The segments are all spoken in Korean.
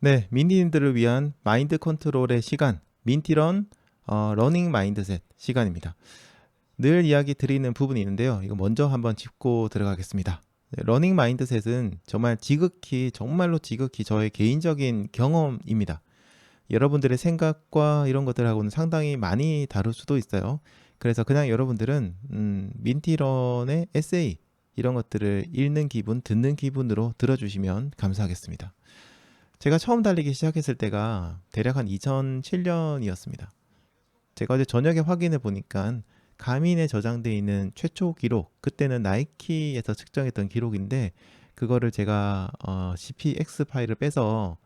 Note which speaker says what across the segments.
Speaker 1: 네, 민디님들을 위한 마인드 컨트롤의 시간, 민티런 어, 러닝 마인드셋 시간입니다. 늘 이야기 드리는 부분이 있는데요. 이거 먼저 한번 짚고 들어가겠습니다. 네, 러닝 마인드셋은 정말 지극히 정말로 지극히 저의 개인적인 경험입니다. 여러분들의 생각과 이런 것들하고는 상당히 많이 다를 수도 있어요. 그래서 그냥 여러분들은 음, 민티런의 에세이 이런 것들을 읽는 기분, 듣는 기분으로 들어주시면 감사하겠습니다. 제가 처음 달리기 시작했을 때가 대략 한 2007년이었습니다. 제가 어제 저녁에 확인해 보니까 가민에 저장돼 있는 최초 기록, 그때는 나이키에서 측정했던 기록인데 그거를 제가 어, CPX 파일을 빼서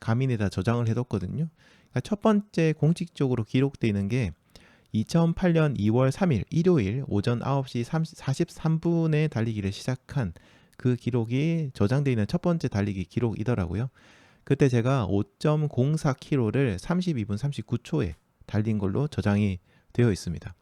Speaker 1: 가민에다 저장을 해뒀거든요. 그러니까 첫 번째 공식적으로 기록돼 있는 게 2008년 2월 3일 일요일 오전 9시 30, 43분에 달리기를 시작한 그 기록이 저장되어 있는 첫 번째 달리기 기록이더라고요. 그때 제가 5.04km를 32분 39초에 달린 걸로 저장이 되어 있습니다.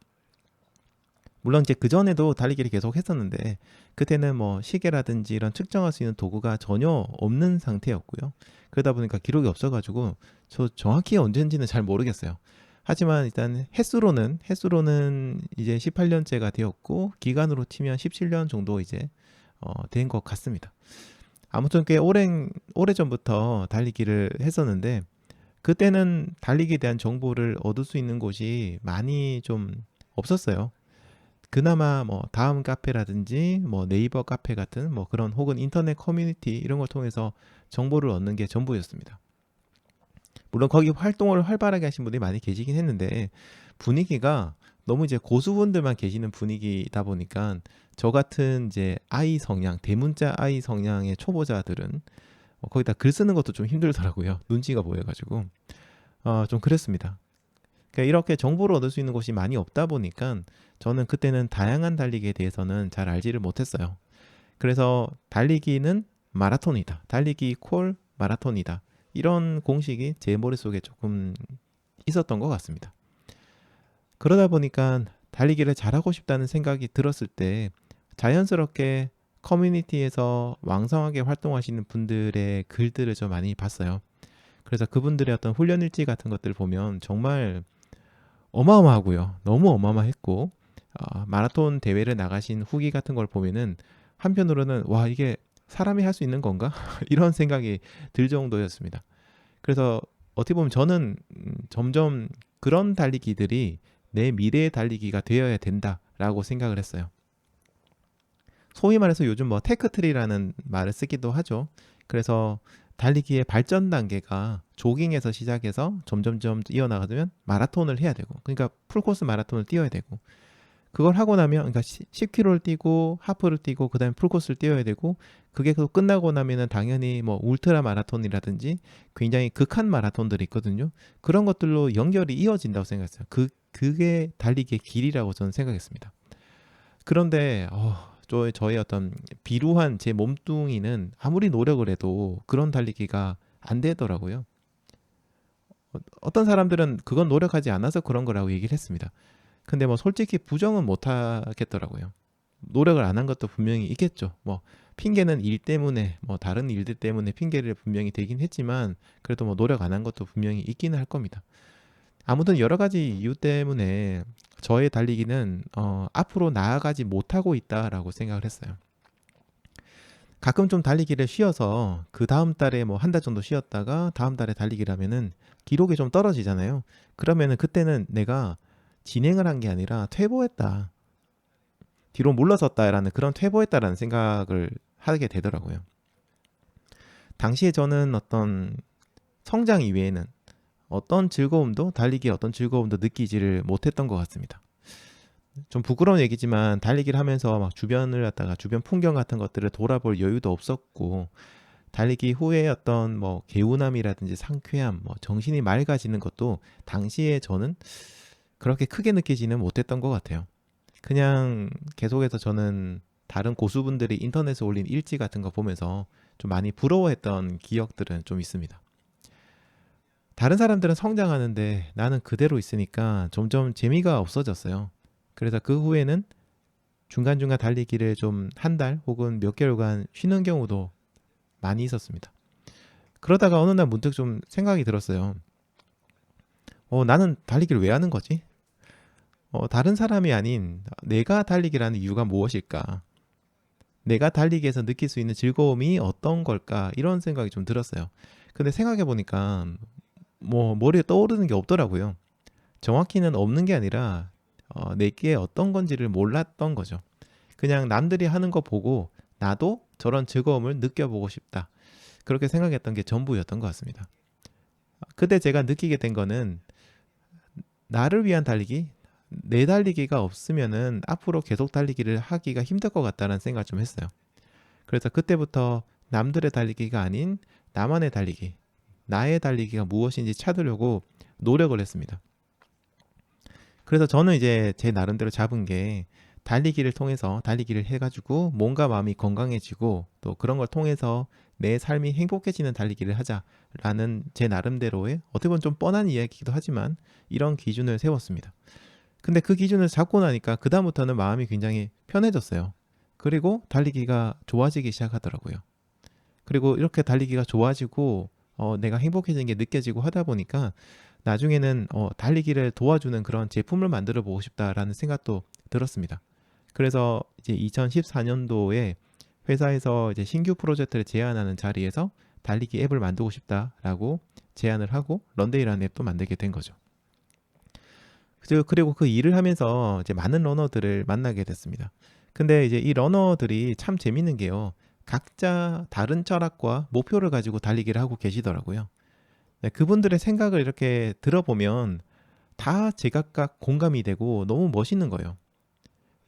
Speaker 1: 물론 이제 그 전에도 달리기를 계속 했었는데 그때는 뭐 시계라든지 이런 측정할 수 있는 도구가 전혀 없는 상태였고요. 그러다 보니까 기록이 없어가지고 저 정확히 언제인지는 잘 모르겠어요. 하지만 일단 횟수로는 횟수로는 이제 18년째가 되었고 기간으로 치면 17년 정도 이제 어, 된 것 같습니다. 아무튼 꽤 오랜 오래 전부터 달리기를 했었는데 그때는 달리기에 대한 정보를 얻을 수 있는 곳이 많이 좀 없었어요. 그나마 뭐 다음 카페라든지 뭐 네이버 카페 같은 뭐 그런 혹은 인터넷 커뮤니티 이런 걸 통해서 정보를 얻는 게 전부였습니다. 물론 거기 활동을 활발하게 하신 분들이 많이 계시긴 했는데 분위기가 너무 이제 고수분들만 계시는 분위기다 보니까 저 같은 이제 아이 성향, 대문자 아이 성향의 초보자들은 어, 거기다 글 쓰는 것도 좀 힘들더라고요. 눈치가 보여가지고 어, 좀 그랬습니다. 그러니까 이렇게 정보를 얻을 수 있는 곳이 많이 없다 보니까 저는 그때는 다양한 달리기에 대해서는 잘 알지를 못했어요. 그래서 달리기는 마라톤이다. 달리기 콜 마라톤이다. 이런 공식이 제 머릿속에 조금 있었던 것 같습니다. 그러다 보니까 달리기를 잘하고 싶다는 생각이 들었을 때 자연스럽게 커뮤니티에서 왕성하게 활동하시는 분들의 글들을 좀 많이 봤어요. 그래서 그분들의 어떤 훈련 일지 같은 것들을 보면 정말 어마어마하고요. 너무 어마어마했고 어, 마라톤 대회를 나가신 후기 같은 걸 보면은 한편으로는 와 이게 사람이 할 수 있는 건가 이런 생각이 들 정도였습니다. 그래서 어떻게 보면 저는 음, 점점 그런 달리기들이 내 미래의 달리기가 되어야 된다라고 생각을 했어요. 소위 말해서 요즘 뭐 테크트리라는 말을 쓰기도 하죠. 그래서 달리기의 발전 단계가 조깅에서 시작해서 점점점 이어나가면 마라톤을 해야 되고, 그러니까 풀코스 마라톤을 뛰어야 되고, 그걸 하고 나면, 그러니까 10km를 뛰고, 하프를 뛰고, 그 다음에 풀코스를 뛰어야 되고, 그게 또 끝나고 나면은 당연히 뭐 울트라 마라톤이라든지 굉장히 극한 마라톤들이 있거든요. 그런 것들로 연결이 이어진다고 생각했어요. 그, 그게 달리기의 길이라고 저는 생각했습니다. 그런데, 어, 저, 저의 어떤 비루한 제 몸뚱이는 아무리 노력을 해도 그런 달리기가 안 되더라고요. 어, 어떤 사람들은 그건 노력하지 않아서 그런 거라고 얘기를 했습니다. 근데 뭐 솔직히 부정은 못 하겠더라고요. 노력을 안 한 것도 분명히 있겠죠. 뭐 핑계는 일 때문에 뭐 다른 일들 때문에 핑계를 분명히 되긴 했지만 그래도 뭐 노력 안 한 것도 분명히 있기는 할 겁니다. 아무튼 여러 가지 이유 때문에 저의 달리기는 어, 앞으로 나아가지 못하고 있다라고 생각을 했어요. 가끔 좀 달리기를 쉬어서 그 다음 달에 뭐 한 달 정도 쉬었다가 다음 달에 달리기를 하면은 기록이 좀 떨어지잖아요. 그러면은 그때는 내가 진행을 한 게 아니라 퇴보했다. 뒤로 물러섰다라는 그런 퇴보했다라는 생각을 하게 되더라고요. 당시에 저는 어떤 성장 이외에는 어떤 즐거움도 달리기의 어떤 즐거움도 느끼지를 못했던 것 같습니다. 좀 부끄러운 얘기지만 달리기를 하면서 막 주변을 갖다가 주변 풍경 같은 것들을 돌아볼 여유도 없었고 달리기 후에 어떤 뭐 개운함이라든지 상쾌함, 뭐 정신이 맑아지는 것도 당시에 저는 그렇게 크게 느끼지는 못했던 것 같아요. 그냥 계속해서 저는 다른 고수분들이 인터넷에 올린 일지 같은 거 보면서 좀 많이 부러워했던 기억들은 좀 있습니다. 다른 사람들은 성장하는데 나는 그대로 있으니까 점점 재미가 없어졌어요. 그래서 그 후에는 중간중간 달리기를 좀 한 달 혹은 몇 개월간 쉬는 경우도 많이 있었습니다. 그러다가 어느 날 문득 좀 생각이 들었어요. 어, 나는 달리기를 왜 하는 거지? 어, 다른 사람이 아닌 내가 달리기라는 이유가 무엇일까? 내가 달리기에서 느낄 수 있는 즐거움이 어떤 걸까? 이런 생각이 좀 들었어요. 근데 생각해 보니까 뭐 머리에 떠오르는 게 없더라고요. 정확히는 없는 게 아니라 어, 내게 어떤 건지를 몰랐던 거죠. 그냥 남들이 하는 거 보고 나도 저런 즐거움을 느껴보고 싶다. 그렇게 생각했던 게 전부였던 것 같습니다. 그때 제가 느끼게 된 거는 나를 위한 달리기, 내 달리기가 없으면은 앞으로 계속 달리기를 하기가 힘들 것 같다는 생각을 좀 했어요. 그래서 그때부터 남들의 달리기가 아닌 나만의 달리기, 나의 달리기가 무엇인지 찾으려고 노력을 했습니다. 그래서 저는 이제 제 나름대로 잡은 게 달리기를 통해서 달리기를 해가지고 몸과 마음이 건강해지고 또 그런 걸 통해서 내 삶이 행복해지는 달리기를 하자라는 제 나름대로의 어떻게 보면 좀 뻔한 이야기이기도 하지만 이런 기준을 세웠습니다. 근데 그 기준을 잡고 나니까 그다음부터는 마음이 굉장히 편해졌어요. 그리고 달리기가 좋아지기 시작하더라고요. 그리고 이렇게 달리기가 좋아지고 어, 내가 행복해지는 게 느껴지고 하다 보니까 나중에는 어, 달리기를 도와주는 그런 제품을 만들어 보고 싶다라는 생각도 들었습니다. 그래서 이제 2014년도에 회사에서 이제 신규 프로젝트를 제안하는 자리에서 달리기 앱을 만들고 싶다라고 제안을 하고 런데이라는 앱도 만들게 된 거죠. 그리고 그 일을 하면서 이제 많은 러너들을 만나게 됐습니다. 근데 이제 이 러너들이 참 재밌는 게요. 각자 다른 철학과 목표를 가지고 달리기를 하고 계시더라고요. 네, 그분들의 생각을 이렇게 들어보면 다 제각각 공감이 되고 너무 멋있는 거예요.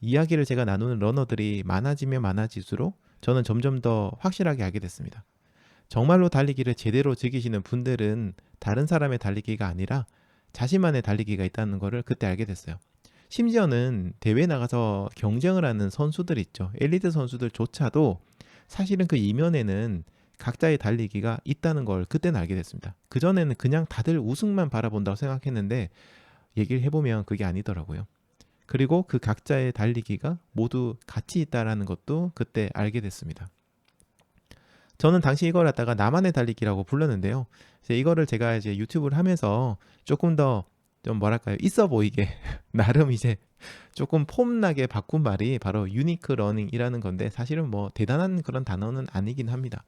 Speaker 1: 이야기를 제가 나누는 러너들이 많아지면 많아질수록 저는 점점 더 확실하게 알게 됐습니다. 정말로 달리기를 제대로 즐기시는 분들은 다른 사람의 달리기가 아니라 자신만의 달리기가 있다는 것을 그때 알게 됐어요. 심지어는 대회 나가서 경쟁을 하는 선수들 있죠. 엘리트 선수들조차도 사실은 그 이면에는 각자의 달리기가 있다는 걸 그때는 알게 됐습니다. 그전에는 그냥 다들 우승만 바라본다고 생각했는데 얘기를 해보면 그게 아니더라고요. 그리고 그 각자의 달리기가 모두 같이 있다라는 것도 그때 알게 됐습니다. 저는 당시 이걸 갖다가 나만의 달리기라고 불렀는데요. 이거를 제가 이제 유튜브를 하면서 조금 더 좀 뭐랄까요 있어 보이게 나름 이제 조금 폼나게 바꾼 말이 바로 유니크 러닝이라는 건데 사실은 뭐 대단한 그런 단어는 아니긴 합니다.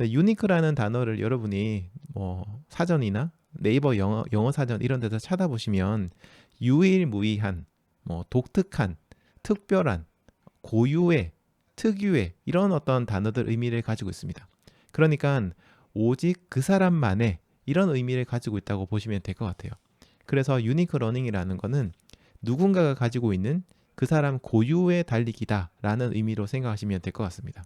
Speaker 1: 유니크라는 단어를 여러분이 뭐 사전이나 네이버 영어, 영어 사전 이런 데서 찾아보시면 유일무이한 뭐 독특한, 특별한, 고유의, 특유의 이런 어떤 단어들 의미를 가지고 있습니다. 그러니까 오직 그 사람만의 이런 의미를 가지고 있다고 보시면 될 것 같아요. 그래서 유니크 러닝이라는 거는 누군가가 가지고 있는 그 사람 고유의 달리기다라는 의미로 생각하시면 될 것 같습니다.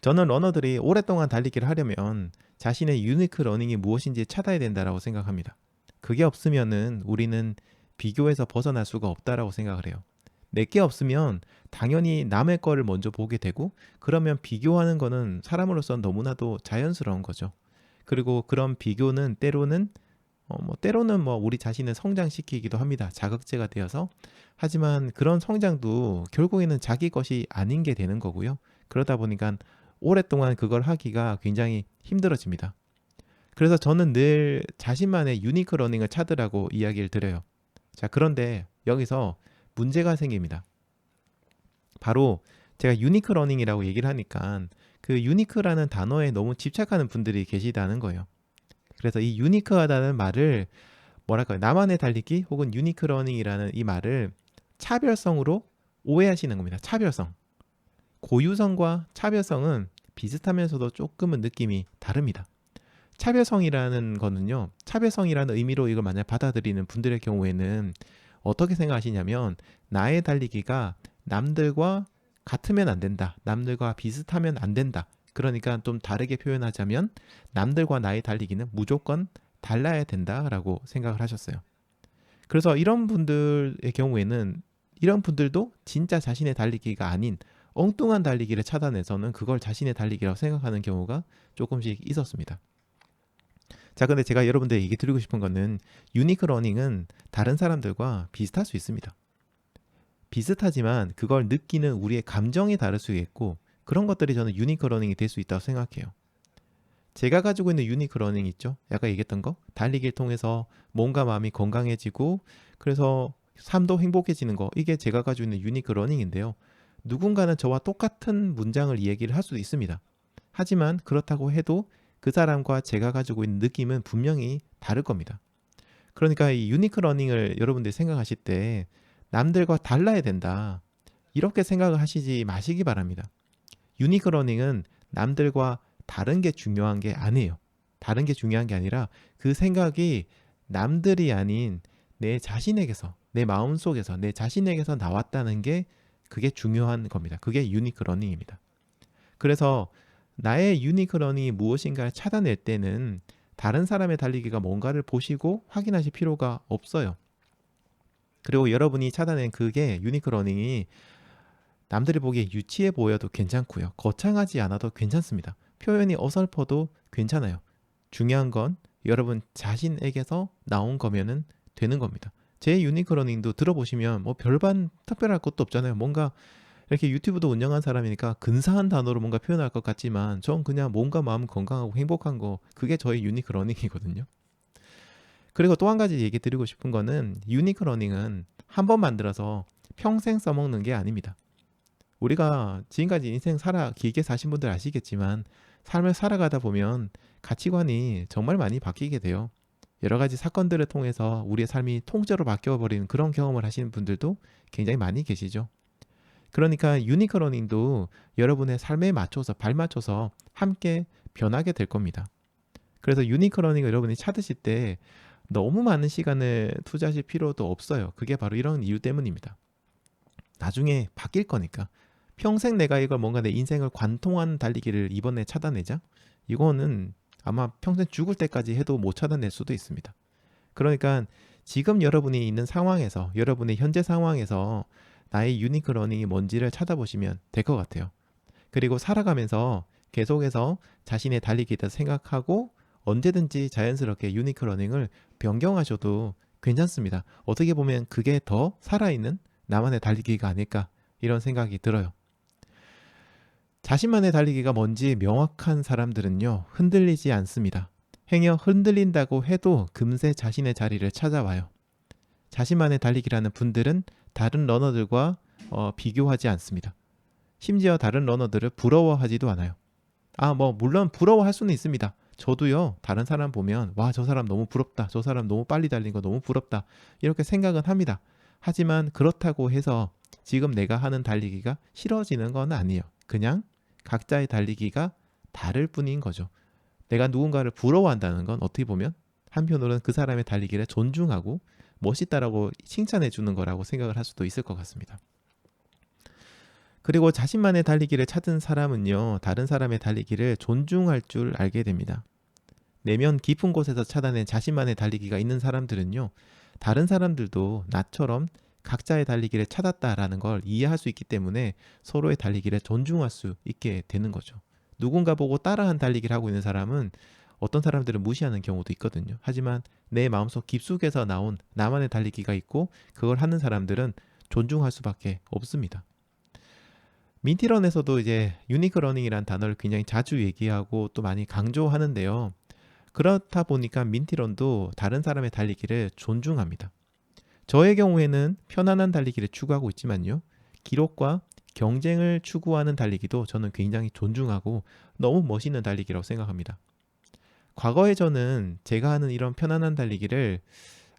Speaker 1: 저는 러너들이 오랫동안 달리기를 하려면 자신의 유니크 러닝이 무엇인지 찾아야 된다라고 생각합니다. 그게 없으면은 우리는 비교에서 벗어날 수가 없다라고 생각을 해요. 내게 없으면 당연히 남의 거를 먼저 보게 되고 그러면 비교하는 거는 사람으로서 너무나도 자연스러운 거죠. 그리고 그런 비교는 때로는 어, 뭐 때로는 뭐 우리 자신을 성장시키기도 합니다. 자극제가 되어서 하지만 그런 성장도 결국에는 자기 것이 아닌 게 되는 거고요. 그러다 보니까 오랫동안 그걸 하기가 굉장히 힘들어집니다. 그래서 저는 늘 자신만의 유니크 러닝을 찾으라고 이야기를 드려요. 자, 그런데 여기서 문제가 생깁니다. 바로 제가 유니크 러닝이라고 얘기를 하니까 그 유니크라는 단어에 너무 집착하는 분들이 계시다는 거예요. 그래서 이 유니크하다는 말을 뭐랄까요? 나만의 달리기 혹은 유니크 러닝이라는 이 말을 차별성으로 오해하시는 겁니다. 차별성. 고유성과 차별성은 비슷하면서도 조금은 느낌이 다릅니다. 차별성이라는 거는요, 차별성이라는 의미로 이걸 만약 받아들이는 분들의 경우에는 어떻게 생각하시냐면, 나의 달리기가 남들과 같으면 안 된다. 남들과 비슷하면 안 된다. 그러니까 좀 다르게 표현하자면, 남들과 나의 달리기는 무조건 달라야 된다라고 생각을 하셨어요. 그래서 이런 분들의 경우에는 이런 분들도 진짜 자신의 달리기가 아닌 엉뚱한 달리기를 찾아내서는 그걸 자신의 달리기라고 생각하는 경우가 조금씩 있었습니다. 자, 근데 제가 여러분들 얘기 드리고 싶은 거는 유니크 러닝은 다른 사람들과 비슷할 수 있습니다. 비슷하지만 그걸 느끼는 우리의 감정이 다를 수 있고 그런 것들이 저는 유니크 러닝이 될 수 있다고 생각해요. 제가 가지고 있는 유니크 러닝 있죠? 아까 얘기했던 거 달리기를 통해서 몸과 마음이 건강해지고 그래서 삶도 행복해지는 거 이게 제가 가지고 있는 유니크 러닝인데요. 누군가는 저와 똑같은 문장을 이야기를 할 수도 있습니다. 하지만 그렇다고 해도 그 사람과 제가 가지고 있는 느낌은 분명히 다를 겁니다. 그러니까 이 유니크 러닝을 여러분들이 생각하실 때 남들과 달라야 된다. 이렇게 생각을 하시지 마시기 바랍니다. 유니크 러닝은 남들과 다른 게 중요한 게 아니에요. 다른 게 중요한 게 아니라 그 생각이 남들이 아닌 내 자신에게서, 내 마음 속에서, 내 자신에게서 나왔다는 게 그게 중요한 겁니다. 그게 유니크 러닝입니다. 그래서 나의 유니크 러닝이 무엇인가를 찾아낼 때는 다른 사람의 달리기가 뭔가를 보시고 확인하실 필요가 없어요. 그리고 여러분이 찾아낸 그게 유니크 러닝이 남들이 보기에 유치해 보여도 괜찮고요. 거창하지 않아도 괜찮습니다. 표현이 어설퍼도 괜찮아요. 중요한 건 여러분 자신에게서 나온 거면은 되는 겁니다. 제 유니크 러닝도 들어보시면 뭐 별반 특별할 것도 없잖아요. 뭔가 이렇게 유튜브도 운영한 사람이니까 근사한 단어로 뭔가 표현할 것 같지만 전 그냥 몸과 마음 건강하고 행복한 거 그게 저의 유니크 러닝이거든요. 그리고 또 한 가지 얘기 드리고 싶은 거는 유니크 러닝은 한 번 만들어서 평생 써먹는 게 아닙니다. 우리가 지금까지 인생 살아 길게 사신 분들 아시겠지만 삶을 살아가다 보면 가치관이 정말 많이 바뀌게 돼요. 여러 가지 사건들을 통해서 우리의 삶이 통째로 바뀌어 버리는 그런 경험을 하시는 분들도 굉장히 많이 계시죠. 그러니까 유니크 러닝도 여러분의 삶에 맞춰서 발맞춰서 함께 변하게 될 겁니다. 그래서 유니크 러닝을 여러분이 찾으실 때 너무 많은 시간을 투자하실 필요도 없어요. 그게 바로 이런 이유 때문입니다. 나중에 바뀔 거니까. 평생 내가 이걸 뭔가 내 인생을 관통하는 달리기를 이번에 찾아내자? 이거는 아마 평생 죽을 때까지 해도 못 찾아낼 수도 있습니다. 그러니까 지금 여러분이 있는 상황에서, 여러분의 현재 상황에서 나의 유니크 러닝이 뭔지를 찾아보시면 될 것 같아요. 그리고 살아가면서 계속해서 자신의 달리기에 대해서 생각하고 언제든지 자연스럽게 유니크 러닝을 변경하셔도 괜찮습니다. 어떻게 보면 그게 더 살아있는 나만의 달리기가 아닐까 이런 생각이 들어요. 자신만의 달리기가 뭔지 명확한 사람들은요, 흔들리지 않습니다. 행여 흔들린다고 해도 금세 자신의 자리를 찾아와요. 자신만의 달리기라는 분들은 다른 러너들과 어, 비교하지 않습니다. 심지어 다른 러너들을 부러워하지도 않아요. 아, 뭐, 물론 부러워할 수는 있습니다. 저도요, 다른 사람 보면, 와, 저 사람 너무 부럽다. 저 사람 너무 빨리 달린 거 너무 부럽다. 이렇게 생각은 합니다. 하지만 그렇다고 해서 지금 내가 하는 달리기가 싫어지는 건 아니에요. 그냥 각자의 달리기가 다를 뿐인 거죠. 내가 누군가를 부러워한다는 건 어떻게 보면 한편으로는 그 사람의 달리기를 존중하고 멋있다라고 칭찬해 주는 거라고 생각을 할 수도 있을 것 같습니다. 그리고 자신만의 달리기를 찾은 사람은요, 다른 사람의 달리기를 존중할 줄 알게 됩니다. 내면 깊은 곳에서 찾아낸 자신만의 달리기가 있는 사람들은요, 다른 사람들도 나처럼 각자의 달리기를 찾았다라는 걸 이해할 수 있기 때문에 서로의 달리기를 존중할 수 있게 되는 거죠. 누군가 보고 따라한 달리기를 하고 있는 사람은 어떤 사람들은 무시하는 경우도 있거든요. 하지만 내 마음속 깊숙에서 나온 나만의 달리기가 있고 그걸 하는 사람들은 존중할 수밖에 없습니다. 민티런에서도 이제 유니크 러닝이란 단어를 굉장히 자주 얘기하고 또 많이 강조하는데요. 그렇다 보니까 민티런도 다른 사람의 달리기를 존중합니다. 저의 경우에는 편안한 달리기를 추구하고 있지만요. 기록과 경쟁을 추구하는 달리기도 저는 굉장히 존중하고 너무 멋있는 달리기라고 생각합니다. 과거에 저는 제가 하는 이런 편안한 달리기를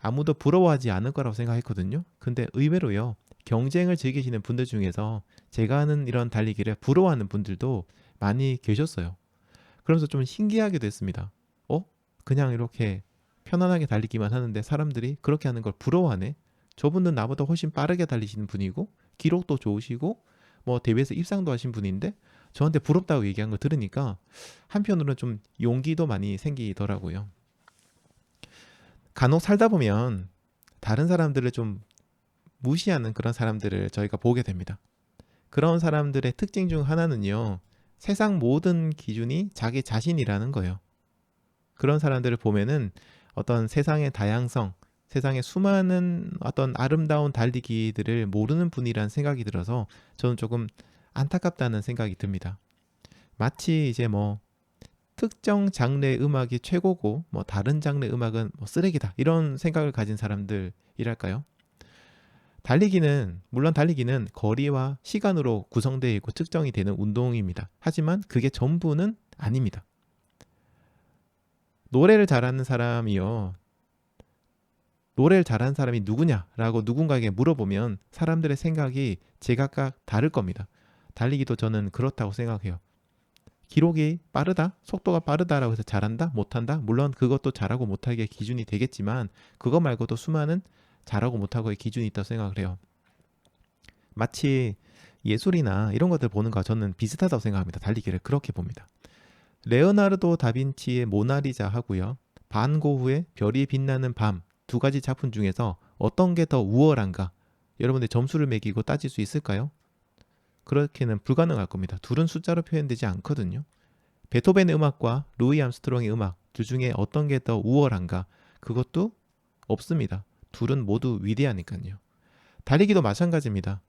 Speaker 1: 아무도 부러워하지 않을 거라고 생각했거든요. 근데 의외로요. 경쟁을 즐기시는 분들 중에서 제가 하는 이런 달리기를 부러워하는 분들도 많이 계셨어요. 그러면서 좀 신기하게 됐습니다. 어? 그냥 이렇게 편안하게 달리기만 하는데 사람들이 그렇게 하는 걸 부러워하네. 저분은 나보다 훨씬 빠르게 달리시는 분이고 기록도 좋으시고 뭐 대회에서 입상도 하신 분인데 저한테 부럽다고 얘기한 거 들으니까 한편으로는 좀 용기도 많이 생기더라고요. 간혹 살다 보면 다른 사람들을 좀 무시하는 그런 사람들을 저희가 보게 됩니다. 그런 사람들의 특징 중 하나는요. 세상 모든 기준이 자기 자신이라는 거예요. 그런 사람들을 보면은 어떤 세상의 다양성, 세상의 수많은 어떤 아름다운 달리기들을 모르는 분이란 생각이 들어서 저는 조금 안타깝다는 생각이 듭니다. 마치 이제 뭐 특정 장르의 음악이 최고고 뭐 다른 장르의 음악은 뭐 쓰레기다 이런 생각을 가진 사람들이랄까요? 달리기는 물론 달리기는 거리와 시간으로 구성되어 있고 측정이 되는 운동입니다. 하지만 그게 전부는 아닙니다. 노래를 잘하는 사람이요. 노래를 잘하는 사람이 누구냐라고 누군가에게 물어보면 사람들의 생각이 제각각 다를 겁니다. 달리기도 저는 그렇다고 생각해요. 기록이 빠르다, 속도가 빠르다라고 해서 잘한다, 못한다. 물론 그것도 잘하고 못하기의 기준이 되겠지만 그거 말고도 수많은 잘하고 못하고의 기준이 있다고 생각을 해요. 마치 예술이나 이런 것들 보는 거 저는 비슷하다고 생각합니다. 달리기를 그렇게 봅니다. 레오나르도 다빈치의 모나리자 하고요. 반 고흐의 별이 빛나는 밤 두 가지 작품 중에서 어떤 게 더 우월한가? 여러분들 점수를 매기고 따질 수 있을까요? 그렇게는 불가능할 겁니다. 둘은 숫자로 표현되지 않거든요. 베토벤의 음악과 루이 암스트롱의 음악 둘 중에 어떤 게 더 우월한가? 그것도 없습니다. 둘은 모두 위대하니까요. 달리기도 마찬가지입니다.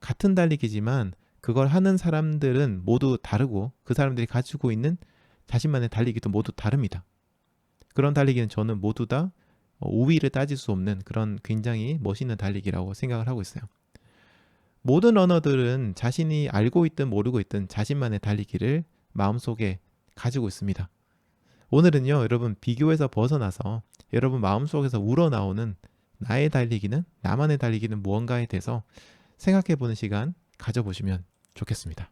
Speaker 1: 같은 달리기지만 그걸 하는 사람들은 모두 다르고 그 사람들이 가지고 있는 자신만의 달리기도 모두 다릅니다. 그런 달리기는 저는 모두 다 우위를 따질 수 없는 그런 굉장히 멋있는 달리기라고 생각을 하고 있어요. 모든 러너들은 자신이 알고 있든 모르고 있든 자신만의 달리기를 마음속에 가지고 있습니다. 오늘은요, 여러분 비교에서 벗어나서 여러분 마음속에서 우러나오는 나의 달리기는 나만의 달리기는 무언가에 대해서 생각해 보는 시간 가져보시면 좋겠습니다.